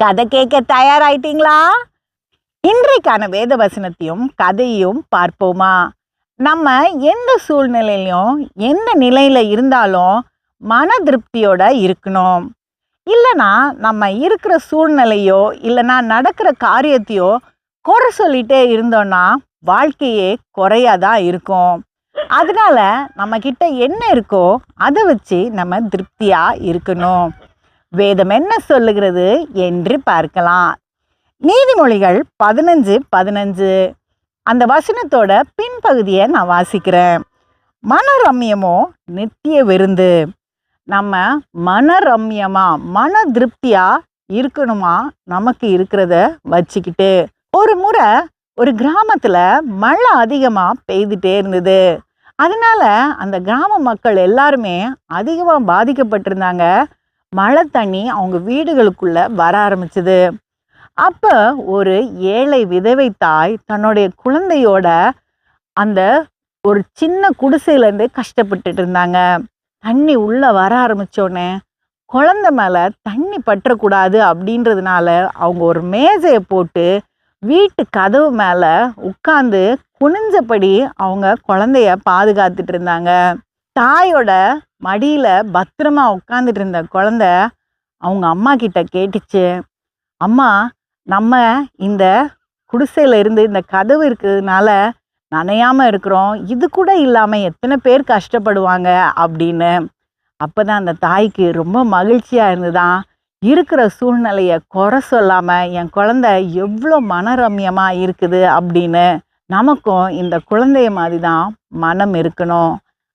கதை கேட்க தயாராயிட்டீங்களா? இன்றைக்கான வேத வசனத்தையும் கதையும் பார்ப்போமா? நம்ம எந்த சூழ்நிலையிலையும் எந்த நிலையில இருந்தாலும் மன திருப்தியோட இருக்கணும். இல்லைனா நம்ம இருக்கிற சூழ்நிலையோ இல்லைனா நடக்கிற காரியத்தையோ குறை சொல்லிட்டே இருந்தோம்னா வாழ்க்கையே குறையாதான் இருக்கும். அதனால நம்ம கிட்ட என்ன இருக்கோ அதை வச்சு நம்ம திருப்தியா இருக்கணும். வேதம் என்ன சொல்லுகிறது என்று பார்க்கலாம். நீதிமொழிகள் பதினஞ்சு பதினஞ்சு. அந்த வசனத்தோட பின்பகுதியை நான் வாசிக்கிறேன். மனரம்யமோ நித்திய விருந்து. நம்ம மனரம்யமா மன திருப்தியா இருக்கணுமா? நமக்கு இருக்கிறத வச்சுக்கிட்டு. ஒரு முறை ஒரு கிராமத்துல மழை அதிகமா பெய்துட்டே இருந்தது. அதனால அந்த கிராம மக்கள் எல்லாருமே அதிகமாக பாதிக்கப்பட்டிருந்தாங்க. மழை தண்ணி அவங்க வீடுகளுக்குள்ள வர ஆரம்பிச்சது. அப்ப ஒரு ஏழை விதவை தாய் தன்னுடைய குழந்தையோட அந்த ஒரு சின்ன குடிசையிலேருந்து கஷ்டப்பட்டுட்டு இருந்தாங்க. தண்ணி உள்ள வர ஆரம்பிச்சோடனே குழந்தை மேல தண்ணி பற்றக்கூடாது அப்படின்றதுனால அவங்க ஒரு மேஜையை போட்டு வீட்டு கதவு மேல உட்காந்து குனிஞ்சபடி அவங்க குழந்தைய பாதுகாத்துட்டு இருந்தாங்க. தாயோட மடியில் பத்திரமா உட்காந்துட்டு இருந்த குழந்த அவங்க அம்மா கிட்ட கேட்டுச்சு. அம்மா நம்ம இந்த குடிசையில் இருந்து இந்த கதவு இருக்கிறதுனால நனையாமல் இருக்கிறோம். இது கூட இல்லாமல் எத்தனை பேர் கஷ்டப்படுவாங்க? அப்படின்னு. அப்போ தான் அந்த தாய்க்கு ரொம்ப மகிழ்ச்சியாக இருந்துதான் இருக்கிற சூழ்நிலையை குறை சொல்லாமல் என் குழந்தை எவ்வளோ மனரம்யமாக இருக்குது அப்படின்னு நமக்கும் இந்த குழந்தைய மாதிரி தான் மனம் இருக்கணும்.